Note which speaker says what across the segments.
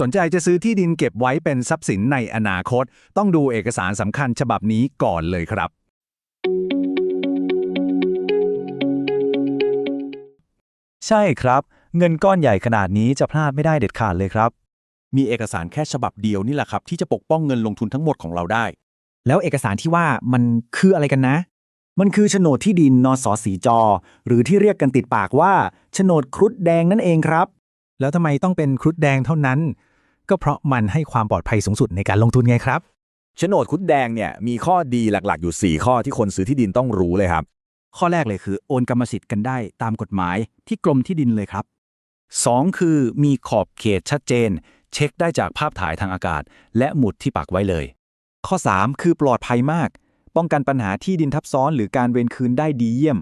Speaker 1: สนใจจะซื้อที่ดินเก็บไว้เป็นทรัพย์สินในอนาคต ต้องดูเอกสารสำคัญฉบับนี้ก่อนเลยครับ
Speaker 2: ใช่ครับ เงินก้อนใหญ่ขนาดนี้จะพลาดไม่ได้เด็ดขาดเลยครับ
Speaker 3: มีเอกสารแค่ฉบับเดียวนี่แหละครับ ที่จะปกป้องเงินลงทุนทั้งหมดของเราได้
Speaker 4: แล้วเอกสารที่ว่ามันคืออะไรกันนะ
Speaker 2: มันคือโฉนดที่ดินนสสีจอ หรือที่เรียกกันติดปากว่าโฉนดครุฑแดงนั่นเองครับ
Speaker 1: แล้วทำไมต้องเป็นครุฑแดงเท่านั้น ก็เพราะมันให้ความปลอดภัยสูงสุดในการลงทุนไงครับ
Speaker 5: โฉนดคุดแดงเนี่ยมีข้อดีหลักๆอยู่ 4 ข้อที่คนซื้อที่ดินต้องรู้เลยครับ
Speaker 6: ข้อแรกเลยคือ โอนกรรมสิทธิ์กันได้ตามกฎหมายที่กรมที่ดินเลยครับ 2. คือมีขอบเขตชัดเจน เช็คได้จากภาพถ่ายทางอากาศ และหมุดที่ปักไว้เลย
Speaker 2: ข้อ 3 คือปลอดภัยมาก ป้องกันปัญหาที่ดินทับซ้อนหรือการเวรคืนได้ดีเยี่ยม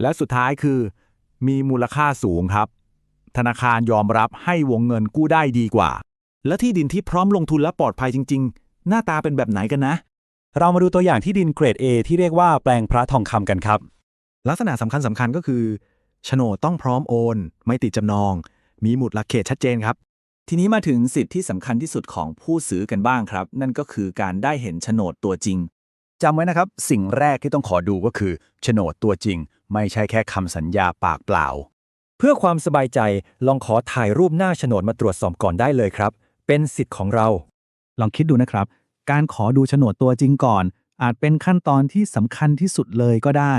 Speaker 1: และสุดท้ายคือ มีมูลค่าสูงครับ ธนาคารยอมรับให้วงเงินกู้ได้ดีกว่า
Speaker 3: และที่ดินที่พร้อมลงทุนและปลอดภัยจริง ๆ หน้าตาเป็นแบบไหนกันนะ
Speaker 2: เรามาดูตัวอย่างที่ดินเกรด A ที่เรียกว่าแปลงพระทองคำกันครับ
Speaker 1: ลักษณะสำคัญสำคัญก็คือโฉนดต้องพร้อมโอน ไม่ติดจำนอง มีหมุดหลักเขตชัดเจนครับ
Speaker 6: ทีนี้มาถึงสิทธิที่สำคัญที่สุดของผู้ซื้อกันบ้างครับ นั่นก็คือการได้เห็นโฉนดตัวจริง
Speaker 1: จำไว้นะครับ สิ่งแรกที่ต้องขอดูก็คือโฉนดตัวจริง ไม่ใช่แค่คำสัญญาปากเปล่า
Speaker 2: เพื่อความสบายใจลองขอถ่ายรูปหน้าโฉนดมาตรวจสอบก่อนได้เลยครับ เป็นสิทธิ์ของเรา
Speaker 4: ลองคิดดูนะครับ การขอดูโฉนดตัวจริงก่อน อาจเป็นขั้นตอนที่สำคัญที่สุดเลยก็ได้